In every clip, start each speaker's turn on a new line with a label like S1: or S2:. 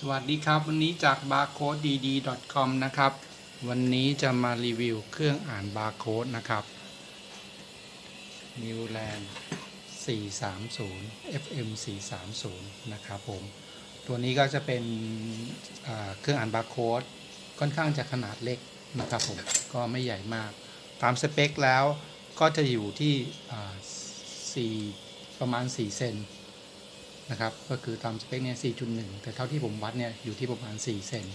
S1: สวัสดีครับ วันนี้จาก barcodedd.com นะครับ วันนี้จะมารีวิวเครื่องอ่านบาร์โค้ดนะครับ Newland 430 FM 430นะครับผม ตัวนี้ก็จะเป็นเครื่องอ่านบาร์โค้ดค่อนข้างจะขนาดเล็กนะครับผม ก็ไม่ใหญ่มาก ตามสเปคแล้วก็จะอยู่ที่4ประมาณ 4 เซน นะครับ ก็คือตามสเปคเนี่ย 4.1 แต่เท่าที่ผมวัดเนี่ยอยู่ที่ประมาณ 4 เซน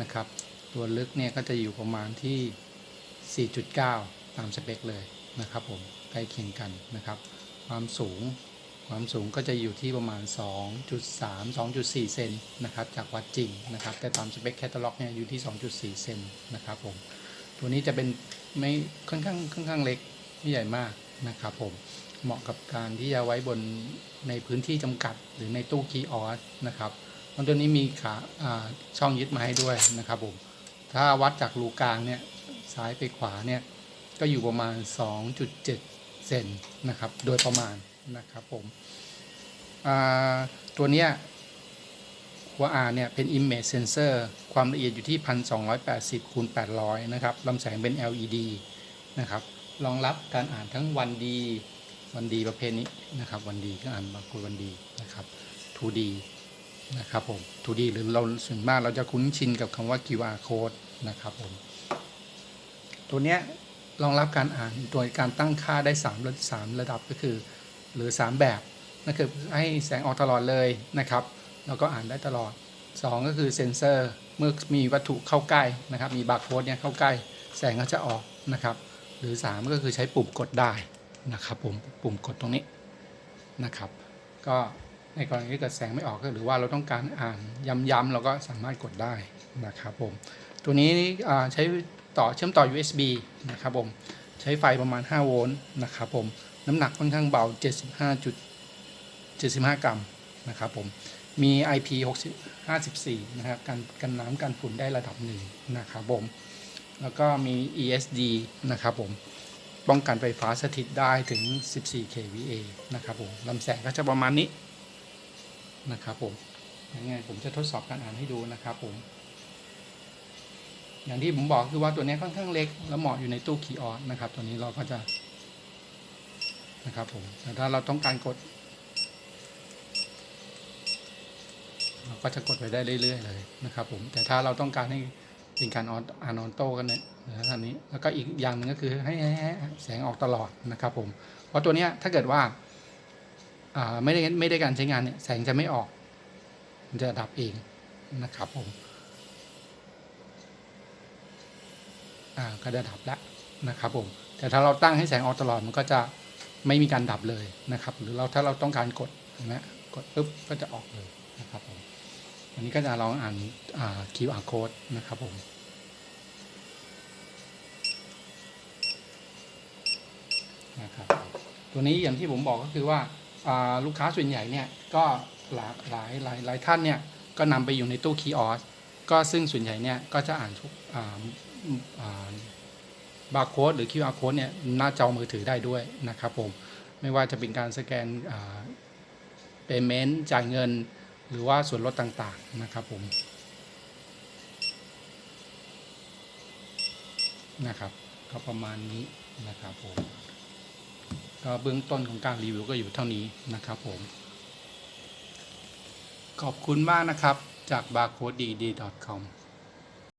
S1: นะครับ ตัวลึกเนี่ยก็จะอยู่ประมาณที่ 4.9 ตามสเปคเลยนะครับผมใกล้เคียงกันนะครับ ความสูงความสูงก็จะอยู่ที่ประมาณ 2.3 2.4 เซนนะครับจากวัดจริงนะครับ แต่ตามสเปคแคตตาล็อกเนี่ยอยู่ที่ 2.4 เซนนะครับผมตัวนี้จะเป็นไม่ค่อนข้างค่อนข้างเล็กไม่ใหญ่มากนะครับผม เหมาะกับการที่จะไว้บนในพื้นที่จำกัดหรือในตู้คีย์ออสนะครับมันตัวนี้มีขาาช่องยึดมาให้ด้วยนะครับผมถ้าวัดจากรูกลางเนี่ยซ้ายไปขวาเนี่ยก็อยู่ประมาณ 2.7 เซนนะครับโดยประมาณนะครับผมตัวเนี้ยหัว R เนี่ยเป็น Image Sensor ความละเอียดอยู่ที่ 1280คูณ800 นะครับลำแสงเป็น LED นะครับรองรับการอ่านทั้งวันดี วันดีประเภทนี้นะครับ วันดีก็อ่านบางคนวันดีนะครับ 2D นะครับผม 2D หรือเราส่วนมากเราจะคุ้นชินกับคำว่า QR code นะครับผมตัวเนี้ยรองรับการอ่านโดยการตั้งค่าได้3ระสามระดับก็คือ หรือ 3 แบบนั่นคือให้แสงออกตลอดเลยนะครับแล้วก็อ่านได้ตลอด 2 ก็คือเซนเซอร์เมื่อมีวัตถุเข้าใกล้นะครับ มีบาร์โค้ดเนี่ยเข้าใกล้ แสงก็จะออกนะครับ หรือ 3 ก็คือใช้ปุ่มกดได้ นะครับผมปุ่มกดตรงนี้นะครับ ก็ในกรณีที่เกิดแสงไม่ออกก็หรือว่าเราต้องการอ่านย้ำๆเราก็สามารถกดได้นะครับผมตัวนี้ใช้ต่อเชื่อมต่อ USB นะครับผมใช้ไฟประมาณ 5 โวลต์นะครับผมน้ำหนักค่อนข้างเบา 75.75 กรัมนะครับผมมี IP 654 นะครับกันกันน้ำกันฝุ่นได้ระดับหนึ่งนะครับผมแล้วก็มี ESD นะครับผม ป้องกันไฟฟ้าสถิตได้ถึง 14 kVA นะครับผมลำแสงก็จะประมาณนี้นะครับผมยังไงผมจะทดสอบการอ่านให้ดูนะครับผม อย่างที่ผมบอกคือว่าตัวนี้ค่อนข้างเล็ก แล้วเหมาะอยู่ในตู้คีย์ออสนะครับ ตัวนี้เราก็จะนะครับผมแต่ถ้าเราต้องการกด เราก็จะกดไปได้เรื่อยๆเลยนะครับผม แต่ถ้าเราต้องการให้ เป็นการออนอ่านอนโต้กันเนี่ยนะท่านนี้ แล้วก็อีกอย่างหนึ่งก็คือให้แสงออกตลอดนะครับผมเพราะตัวเนี้ยถ้าเกิดว่าไม่ได้ไม่ได้การใช้งานเนี่ยแสงจะไม่ออก มันจะดับเองนะครับผมอ่าก็จะดับแล้วนะครับผมแต่ถ้าเราตั้งให้แสงออกตลอดมันก็จะไม่มีการดับเลยนะครับ หรือเราถ้าเราต้องการกดนไหมกดปุ๊บก็จะออกเลยนะครับผม อันนี้ก็จะลองอ่านอ่า QR code นะครับผมนะครับตัวนี้อย่างที่ผมบอกก็คือว่าอ่าลูกค้าส่วนใหญ่เนี่ยก็หลายหลายหลายหลายท่านเนี่ยก็นำไปอยู่ในตู้คีออสก็ซึ่งส่วนใหญ่เนี่ยก็จะอ่านทุกอ่าบาร์โค้ดหรือ QR code เนี่ยหน้าจอมือถือได้ด้วยนะครับผม ไม่ว่าจะเป็นการสแกนเปเมนต์จ่ายเงิน หรือว่าส่วนลดต่างๆนะครับผมนะครับก็ประมาณนี้นะครับผมก็เบื้องต้นของการรีวิวก็อยู่เท่านี้นะครับผม ขอบคุณมากนะครับจาก barcodedd.com